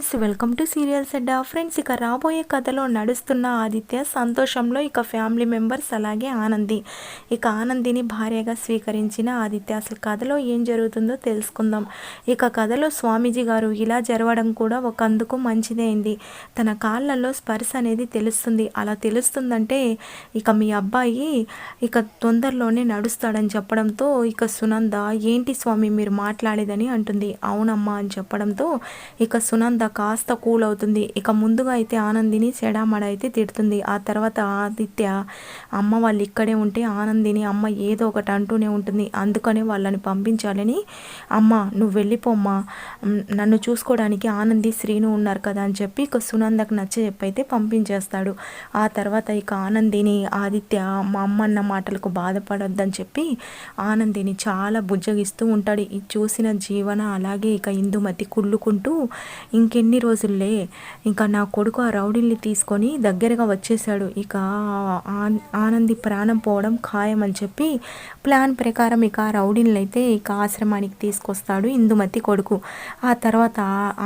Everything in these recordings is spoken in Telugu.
Friends welcome to serials Adda friends ఇక రాబోయే కథలో నడుస్తున్న ఆదిత్య సంతోషంలో ఇక ఫ్యామిలీ మెంబర్స్ అలాగే ఆనంది. ఇక ఆనందిని భార్యగా స్వీకరించిన ఆదిత్య అసలు కథలో ఏం జరుగుతుందో తెలుసుకుందాం. ఇక కథలో స్వామీజీ గారు ఇలా జరగడం కూడా ఒక అందుకు మంచిదే అయింది. తన కాళ్ళల్లో స్పర్శ అనేది తెలుస్తుంది. అలా తెలుస్తుందంటే ఇక మీ అబ్బాయి ఇక తొందరలోనే నడుస్తాడని చెప్పడంతో ఇక సునంద ఏంటి స్వామి మీరు మాట్లాడేదని అంటుంది. అవునమ్మా అని చెప్పడంతో ఇక సునంద కాస్త కూల్ అవుతుంది ఇక ముందుగా అయితే ఆనందిని చెడామడ అయితే తిడుతుంది. ఆ తర్వాత ఆదిత్య అమ్మ వాళ్ళు ఇక్కడే ఉంటే ఆనందిని అమ్మ ఏదో ఒకటి అంటూనే ఉంటుంది. అందుకనే వాళ్ళని పంపించాలని అమ్మ నువ్వు వెళ్ళిపోమ్మా. నన్ను చూసుకోవడానికి ఆనంది శ్రీను ఉన్నారు కదా అని చెప్పి ఇక సునందకు నచ్చ చెప్పైతే పంపించేస్తాడు. ఆ తర్వాత ఇక ఆనందిని ఆదిత్య మా అమ్మ అన్న మాటలకు బాధపడొద్దని చెప్పి ఆనందిని చాలా బుజ్జగిస్తూ ఉంటాడు. ఇది చూసిన జీవన అలాగే ఇక ఇందుమతి కుళ్ళుకుంటూ ఇంకెన్ని రోజుల్లే? ఇంకా నా కొడుకు ఆ రౌడీల్ని తీసుకొని దగ్గరగా వచ్చేసాడు ఇక ఆనంది ప్రాణం పోవడం ఖాయం అని చెప్పి ప్లాన్ ప్రకారం ఇక రౌడీల్ని అయితే ఇక ఆశ్రమానికి తీసుకొస్తాడు ఇందుమతి కొడుకు. ఆ తర్వాత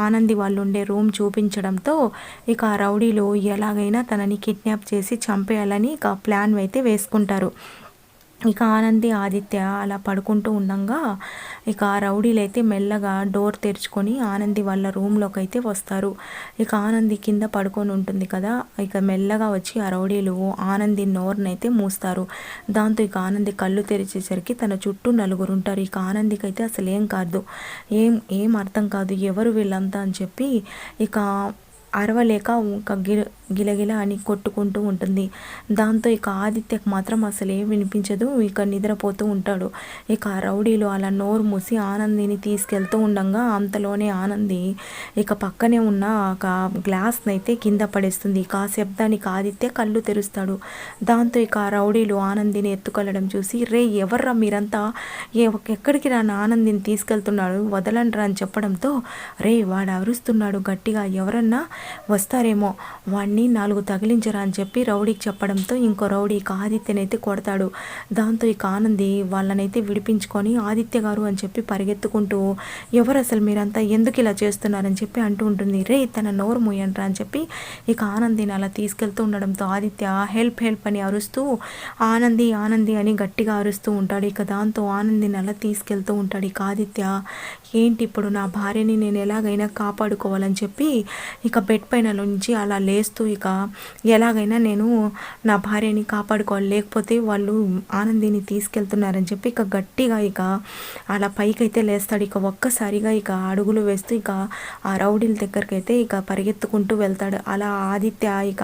ఆనంది వాళ్ళు ఉండే రూమ్ చూపించడంతో ఇక ఆ రౌడీలు ఎలాగైనా తనని కిడ్నాప్ చేసి చంపేయాలని ఇక ప్లాన్ అయితే వేసుకుంటారు. ఇక ఆనంది ఆదిత్య అలా పడుకుంటూ ఉండగా ఇక ఆ రౌడీలు అయితే మెల్లగా డోర్ తెరుచుకొని ఆనంది వాళ్ళ రూమ్లోకి అయితే వస్తారు. ఇక ఆనంది కింద పడుకొని ఉంటుంది కదా ఇక మెల్లగా వచ్చి ఆ రౌడీలు ఆనంది నోరునైతే మూస్తారు. దాంతో ఇక ఆనంది కళ్ళు తెరిచేసరికి తన చుట్టూ నలుగురు ఉంటారు. ఇక ఆనందికి అయితే అసలు ఏం కాదు. ఏం ఏం అర్థం కాదు. ఎవరు వీళ్ళంతా అని చెప్పి ఇక అరవలేక ఒక గిల గిలగిల అని కొట్టుకుంటూ ఉంటుంది. దాంతో ఇక ఆదిత్యకు మాత్రం అసలు ఏం వినిపించదు. ఇక నిద్రపోతూ ఉంటాడు. ఇక రౌడీలు అలా నోరు మూసి ఆనందిని తీసుకెళ్తూ ఉండగా అంతలోనే ఆనంది ఇక పక్కనే ఉన్న ఒక గ్లాస్ని అయితే కింద పడేస్తుంది. ఇక ఆ శబ్దానికి ఆదిత్య కళ్ళు తెరుస్తాడు. దాంతో ఇక రౌడీలు ఆనందిని ఎత్తుకెళ్ళడం చూసి రే ఎవర్రా మీరంతా? ఏ ఎక్కడికి రాని ఆనందిని తీసుకెళ్తున్నాడు వదలండ్రా అని చెప్పడంతో రే వాడు అరుస్తున్నాడు గట్టిగా. ఎవరన్నా వస్తారేమో? వాడిని నాలుగు తగిలించరా అని చెప్పి రౌడీకి చెప్పడంతో ఇంకో రౌడీ ఇక ఆదిత్యనైతే కొడతాడు. దాంతో ఇక ఆనంది వాళ్ళనైతే విడిపించుకొని ఆదిత్య గారు అని చెప్పి పరిగెత్తుకుంటూ ఎవరు అసలు మీరంతా? ఎందుకు ఇలా చేస్తున్నారని చెప్పి అంటూ ఉంటుంది. రే తన నోరు మూయండ్రా అని చెప్పి ఇక ఆనందిని అలా తీసుకెళ్తూ ఉండడంతో ఆదిత్య హెల్ప్ హెల్ప్ అని అరుస్తూ ఆనంది ఆనంది అని గట్టిగా అరుస్తూ ఉంటాడు. ఇక దాంతో ఆనందిని అలా తీసుకెళ్తూ ఉంటాడు. ఇక ఆదిత్య ఏంటి ఇప్పుడు నా భార్యని నేను ఎలాగైనా కాపాడుకోవాలని చెప్పి ఇక బెడ్ పైన నుంచి అలా లేస్తూ ఇక ఎలాగైనా నేను నా భార్యని కాపాడుకోవాలి. లేకపోతే వాళ్ళు ఆనందిని తీసుకెళ్తున్నారని చెప్పి ఇక గట్టిగా ఇక అలా పైకైతే లేస్తాడు. ఇక ఒక్కసారిగా ఇక అడుగులు వేస్తూ ఇక ఆ రౌడీల దగ్గరికి అయితే ఇక పరిగెత్తుకుంటూ వెళ్తాడు. అలా ఆదిత్య ఇక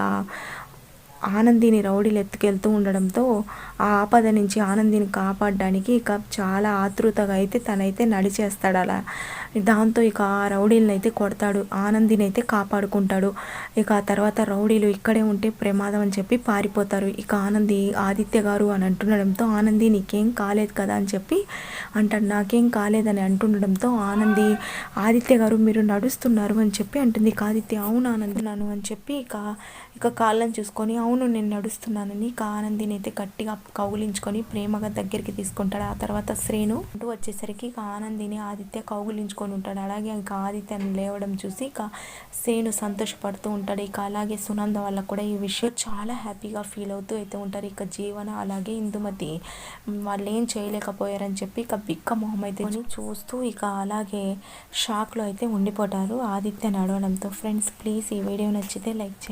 ఆనందిని రౌడీలు ఎత్తుకెళ్తూ ఉండడంతో ఆ ఆపద నుంచి ఆనందిని కాపాడడానికి ఇక చాలా ఆతృతగా అయితే తనైతే నడిచేస్తాడు అలా. దాంతో ఇక ఆ రౌడీలను అయితే కొడతాడు ఆనందిని అయితే కాపాడుకుంటాడు. ఇక ఆ తర్వాత రౌడీలు ఇక్కడే ఉంటే ప్రమాదం అని చెప్పి పారిపోతారు. ఇక ఆనంది ఆదిత్య గారు అని అంటుండడంతో ఆనంది నీకేం కాలేదు కదా అని చెప్పి అంటాడు. నాకేం కాలేదని అంటుండడంతో ఆనంది ఆదిత్య గారు మీరు నడుస్తున్నారు అని చెప్పి అంటుంది. ఇక ఆదిత్య అవును ఆనంది నన్ను అని చెప్పి ఇక ఇక కాళ్ళని చూసుకొని అవును అవును నేను నడుస్తున్నానని ఇక ఆనందిని అయితే గట్టిగా కౌగులించుకొని ప్రేమగా దగ్గరికి తీసుకుంటాడు. ఆ తర్వాత శ్రేణు అంటూ వచ్చేసరికి ఇక ఆనందిని ఆదిత్య కౌగులించుకొని ఉంటాడు. అలాగే ఇంకా ఆదిత్యను లేవడం చూసి ఇక శ్రేణు సంతోషపడుతూ ఉంటాడు. ఇక అలాగే సునంద వాళ్ళకు కూడా ఈ విషయం చాలా హ్యాపీగా ఫీల్ అవుతూ అయితే ఉంటారు. ఇక జీవన అలాగే ఇందుమతి వాళ్ళు ఏం చేయలేకపోయారని చెప్పి ఇక బిక్క మొహం అయితే చూస్తూ ఇక అలాగే షాక్లో అయితే ఉండిపోతారు ఆదిత్య నడవడంతో. ఫ్రెండ్స్ ప్లీజ్ ఈ వీడియో నచ్చితే లైక్ చేయండి.